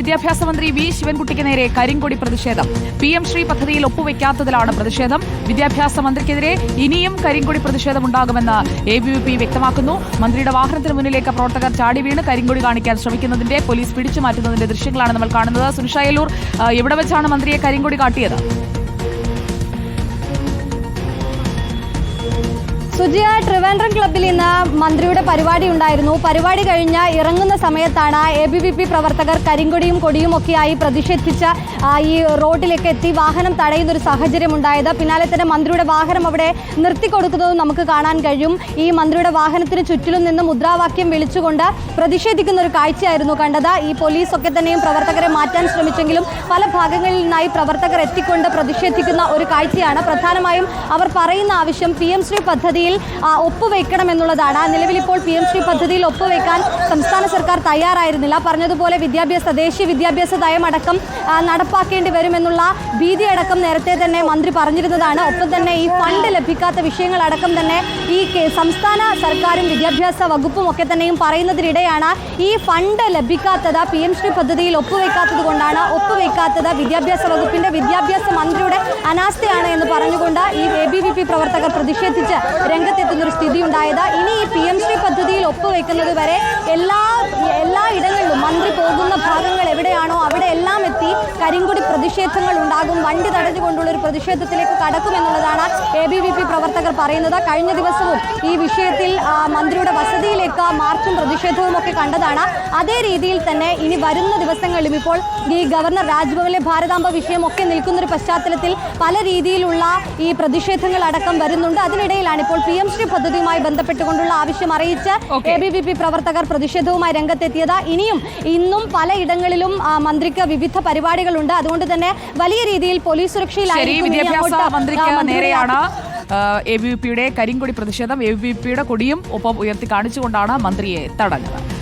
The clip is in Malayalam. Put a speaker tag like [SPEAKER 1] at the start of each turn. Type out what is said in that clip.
[SPEAKER 1] വിദ്യാഭ്യാസ മന്ത്രി വി ശിവൻകുട്ടിക്ക് നേരെ കരിങ്കൊടി പ്രതിഷേധം. പി എം ശ്രീ പദ്ധതിയിൽ ഒപ്പുവെക്കാത്തതിലാണ് പ്രതിഷേധം. വിദ്യാഭ്യാസ മന്ത്രിക്കെതിരെ ഇനിയും കരിങ്കൊടി പ്രതിഷേധം ഉണ്ടാകുമെന്ന് എ ബി വി പി വ്യക്തമാക്കുന്നു. മന്ത്രിയുടെ വാഹനത്തിന് മുന്നിലേക്ക് പ്രവർത്തകർ ചാടി വീണ് കരിങ്കൊടി കാണിക്കാൻ ശ്രമിക്കുന്നതിന്റെ പോലീസ് പിടിച്ചു മാറ്റുന്നതിന്റെ ദൃശ്യങ്ങളാണ് നമ്മൾ കാണുന്നത്. സുനിഷായലൂർ എവിടെ വെച്ചാണ് മന്ത്രിയെ കരിങ്കൊടി കാട്ടിയത്?
[SPEAKER 2] സുജിയ ട്രിവാൻഡ്രം ക്ലബിൽ ഇന്ന് മന്ത്രിയുടെ പരിപാടി ഉണ്ടായിരുന്നു. പരിപാടി കഴിഞ്ഞ് ഇറങ്ങുന്ന സമയത്താണ് എ ബി വി പി പ്രവർത്തകർ കരിങ്കൊടിയും കൊടിയും ഒക്കെയായി പ്രതിഷേധിച്ച ഈ റോഡിലേക്ക് എത്തി വാഹനം തടയുന്ന ഒരു സാഹചര്യം ഉണ്ടായത്. പിന്നാലെ തന്നെ മന്ത്രിയുടെ വാഹനം അവിടെ നിർത്തിക്കൊടുക്കുന്നതും നമുക്ക് കാണാൻ കഴിയും. ഈ മന്ത്രിയുടെ വാഹനത്തിന് ചുറ്റിലും നിന്ന് മുദ്രാവാക്യം വിളിച്ചുകൊണ്ട് പ്രതിഷേധിക്കുന്ന ഒരു കാഴ്ചയായിരുന്നു കണ്ടത്. ഈ പോലീസ് ഒക്കെ തന്നെയും പ്രവർത്തകരെ മാറ്റാൻ ശ്രമിച്ചെങ്കിലും പല ഭാഗങ്ങളിൽ നിന്നായി പ്രവർത്തകർ എത്തിക്കൊണ്ട് പ്രതിഷേധിക്കുന്ന ഒരു കാഴ്ചയാണ്. പ്രധാനമായും അവർ പറയുന്ന ആവശ്യം പി എം ശ്രീ പദ്ധതിയിൽ എന്നുള്ളതാണ്. നിലവിൽ ഇപ്പോൾ പി എം ശ്രീ പദ്ധതിയിൽ ഒപ്പുവെക്കാൻ സംസ്ഥാന സർക്കാർ തയ്യാറായിരുന്നില്ല. പറഞ്ഞതുപോലെ വിദ്യാഭ്യാസ ദേശീയ വിദ്യാഭ്യാസ നയമടക്കം നടപ്പാക്കേണ്ടി വരുമെന്നുള്ള ഭീതിയടക്കം നേരത്തെ തന്നെ മന്ത്രി പറഞ്ഞിരുന്നതാണ്. ഒപ്പം തന്നെ ഈ ഫണ്ട് ലഭിക്കാത്ത വിഷയങ്ങളടക്കം തന്നെ ഈ സംസ്ഥാന സർക്കാരും വിദ്യാഭ്യാസ വകുപ്പും ഒക്കെ തന്നെയും പറയുന്നതിനിടെയാണ് ഈ ഫണ്ട് ലഭിക്കാത്തത് പി എം ശ്രീ പദ്ധതിയിൽ ഒപ്പുവെക്കാത്തത് കൊണ്ടാണ് ഒപ്പുവെക്കാത്തത് വിദ്യാഭ്യാസ വകുപ്പിന്റെ വിദ്യാഭ്യാസ മന്ത്രിയുടെ അനാസ്ഥയാണ് എന്ന് പറഞ്ഞുകൊണ്ട് ഈ എ ബി വി പി പ്രവർത്തകർ പ്രതിഷേധിച്ച് രംഗത്തെത്തുന്ന ഒരു സ്ഥിതി ഉണ്ടായത്. ഇനി ഈ പി എം ശ്രീ പദ്ധതിയിൽ ഒപ്പുവെക്കുന്നത് വരെ എല്ലാ എല്ലാ ഇടങ്ങളിലും മന്ത്രി പോകുന്ന ഭാഗങ്ങൾ എവിടെയാണോ അവിടെ എല്ലാം കരിങ്കൊടി പ്രതിഷേധങ്ങൾ ഉണ്ടാകും. വണ്ടി തടഞ്ഞുകൊണ്ടുള്ള ഒരു പ്രതിഷേധത്തിലേക്ക് കടക്കുമെന്നുള്ളതാണ് എ ബി വി പി പ്രവർത്തകർ പറയുന്നത്. കഴിഞ്ഞ ദിവസവും ഈ വിഷയത്തിൽ മന്ത്രിയുടെ വസതിയിലേക്ക് മാർച്ചും പ്രതിഷേധവും ഒക്കെ കണ്ടതാണ്. അതേ രീതിയിൽ തന്നെ ഇനി വരുന്ന ദിവസങ്ങളിലും ഇപ്പോൾ ഈ ഗവർണർ രാജ്ഭവനിലെ ഭാരതാംബ വിഷയമൊക്കെ നിൽക്കുന്നൊരു നിൽക്കുന്ന ഒരു പശ്ചാത്തലത്തിൽ പല രീതിയിലുള്ള ഈ പ്രതിഷേധങ്ങൾ അടക്കം വരുന്നുണ്ട്. അതിനിടയിലാണ് ഇപ്പോൾ പി എം ശ്രീ പദ്ധതിയുമായി ബന്ധപ്പെട്ടുകൊണ്ടുള്ള ആവശ്യം അറിയിച്ച്. എ ബി വി പി പ്രവർത്തകർ പ്രതിഷേധവുമായി രംഗത്തെത്തിയത്. ഇനിയും ഇന്നും പലയിടങ്ങളിലും മന്ത്രിക്ക് വിവിധ പരിപാടികളുണ്ട് അതുകൊണ്ട് തന്നെ വലിയ രീതിയിൽ പോലീസ് സുരക്ഷയിലായിരിക്കും
[SPEAKER 1] എ ബി വി പിയുടെ കരിങ്കൊടി പ്രതിഷേധം. എ ബി വി പിയുടെ കൊടിയും ഒപ്പം ഉയർത്തി കാണിച്ചുകൊണ്ടാണ് മന്ത്രിയെ തടഞ്ഞത്.